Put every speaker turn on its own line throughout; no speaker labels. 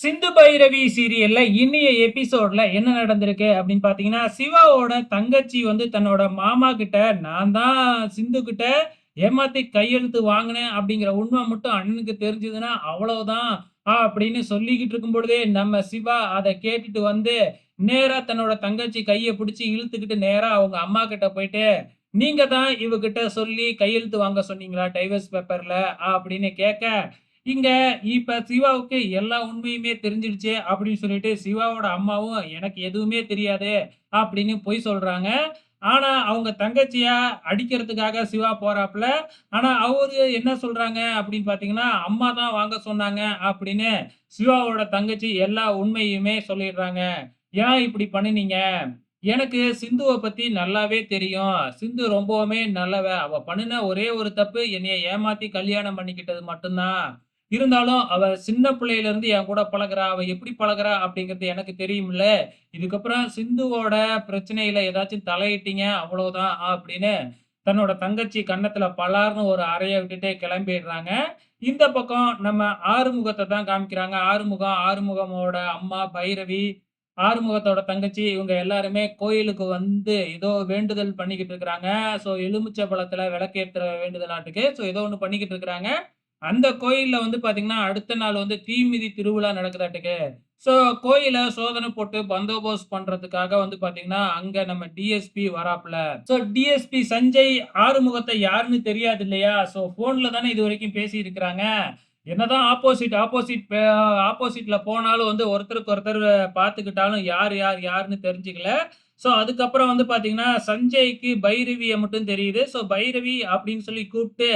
சிந்து பைரவி சீரியல்ல இன்னைய எபிசோட்ல என்ன நடந்திருக்கு அப்படின்னு பாத்தீங்கன்னா சிவாவோட தங்கச்சி வந்து தன்னோட மாமா கிட்ட நான் தான் சிந்து கிட்ட ஏமாத்தி கையெழுத்து வாங்கினேன் அப்படிங்கிற உண்மை மட்டும் அண்ணனுக்கு தெரிஞ்சதுன்னா அவ்வளவுதான் ஆ அப்படின்னு சொல்லிக்கிட்டு இருக்கும் பொழுதே நம்ம சிவா அதை கேட்டுட்டு வந்து நேரா தன்னோட தங்கச்சி கையை பிடிச்சி இழுத்துக்கிட்டு நேரா அவங்க அம்மா கிட்ட போயிட்டு நீங்க தான் இவகிட்ட சொல்லி கையெழுத்து வாங்க சொன்னீங்களா டைவர்ஸ் பேப்பர்ல? அப்படின்னு கேட்க இங்க இப்ப சிவாவுக்கு எல்லா உண்மையுமே தெரிஞ்சிடுச்சு அப்படின்னு சொல்லிட்டு சிவாவோட அம்மாவும் எனக்கு எதுவுமே தெரியாது அப்படின்னு பொய் சொல்றாங்க. ஆனா அவங்க தங்கச்சியா அடிக்கிறதுக்காக சிவா போறாப்புல. ஆனா அவரு என்ன சொல்றாங்க அப்படின்னு பாத்தீங்கன்னா அம்மா தான் வாங்க சொன்னாங்க அப்படின்னு சிவாவோட தங்கச்சி எல்லா உண்மையுமே சொல்லிடுறாங்க. ஏன் இப்படி பண்ணுனீங்க? எனக்கு சிந்துவை பத்தி நல்லாவே தெரியும். சிந்து ரொம்பவுமே நல்லவ. அவ பண்ணுன ஒரே ஒரு தப்பு என்னைய ஏமாத்தி கல்யாணம் பண்ணிக்கிட்டது மட்டும்தான். இருந்தாலும் அவ சின்ன பிள்ளையில இருந்து என் கூட பழகுறா அவ எப்படி பழகுறா அப்படிங்கிறது எனக்கு தெரியும்ல. இதுக்கப்புறம் சிந்துவோட பிரச்சனையில ஏதாச்சும் தலையிட்டீங்க அவ்வளவுதான் அப்படின்னு தன்னோட தங்கச்சி கன்னத்துல பலார்னு ஒரு அறைய விட்டுட்டே கிளம்பிடுறாங்க. இந்த பக்கம் நம்ம ஆறுமுகத்தை தான் காமிக்கிறாங்க. ஆறுமுகம் ஆறுமுகமோட அம்மா பைரவி ஆறுமுகத்தோட தங்கச்சி இவங்க எல்லாருமே கோயிலுக்கு வந்து ஏதோ வேண்டுதல் பண்ணிக்கிட்டு இருக்கிறாங்க. ஸோ எலுமிச்சை பழத்துல விளக்கேற்றுற வேண்டுதலாட்டுக்கு. ஸோ ஏதோ ஒன்று பண்ணிக்கிட்டு இருக்கிறாங்க. அந்த கோயிலில் வந்து பார்த்தீங்கன்னா அடுத்த நாள் வந்து தீமிதி திருவிழா நடக்குதாட்டுக்கு. ஸோ கோயிலை சோதனை போட்டு பந்தோபஸ்த் பண்றதுக்காக வந்து பாத்தீங்கன்னா அங்க நம்ம டிஎஸ்பி வராப்புல. ஸோ டிஎஸ்பி சஞ்சய் ஆறுமுகத்தை யாருன்னு தெரியாது இல்லையா? ஸோ போன்ல தானே இது வரைக்கும் பேசி இருக்கிறாங்க என்னதான் ஆப்போசிட் ஆப்போசிட் ஆப்போசிட்ல போனாலும் வந்து ஒருத்தருக்கு ஒருத்தர் பார்த்துக்கிட்டாலும் யார் யார் யாருன்னு தெரிஞ்சுக்கல. ஸோ அதுக்கப்புறம் வந்து பார்த்தீங்கன்னா சஞ்சய்க்கு பைரவியை மட்டும் தெரியுது. ஸோ பைரவி அப்படின்னு சொல்லி கூப்பிட்டு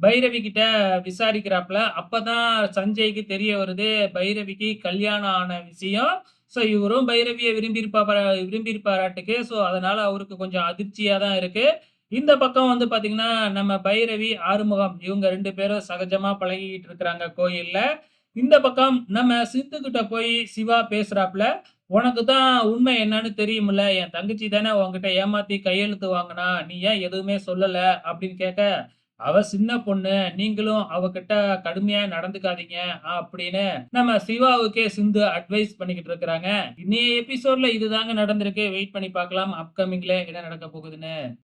பைரவி கிட்ட விசாரிக்கிறாப்புல அப்பதான் சஞ்சய்க்கு தெரிய வருது பைரவிக்கு கல்யாணம் ஆன விஷயம். ஸோ இவரும் பைரவியை விரும்பியிருப்பா விரும்பியிருப்பாராட்டுக்கு. ஸோ அதனால அவருக்கு கொஞ்சம் அதிர்ச்சியா தான் இருக்கு. இந்த பக்கம் வந்து பாத்தீங்கன்னா நம்ம பைரவி ஆறுமுகம் இவங்க ரெண்டு பேரும் சகஜமா பழகிக்கிட்டு இருக்கிறாங்க கோயில்ல. இந்த பக்கம் நம்ம சித்து கிட்ட போய் சிவா பேசுறாப்புல உனக்கு தான் உண்மை என்னன்னு தெரியுமில்ல. என் தங்கச்சி தானே உங்ககிட்ட ஏமாத்தி கையெழுத்து வாங்கினா. நீ ஏன் எதுவுமே சொல்லல? அப்படின்னு கேட்க அவ சின்ன பொண்ணு நீங்களும் அவகிட்ட கடுமையா நடந்துக்காதீங்க அப்படின்னு நம்ம சிவாவுக்கே சிந்து அட்வைஸ் பண்ணிக்கிட்டு இருக்கிறாங்க. இன்னைய எபிசோட்ல இதுதாங்க நடந்திருக்கு. வெயிட் பண்ணி பார்க்கலாம். அப்கமிங்ல என்ன நடக்க போகுதுன்னு.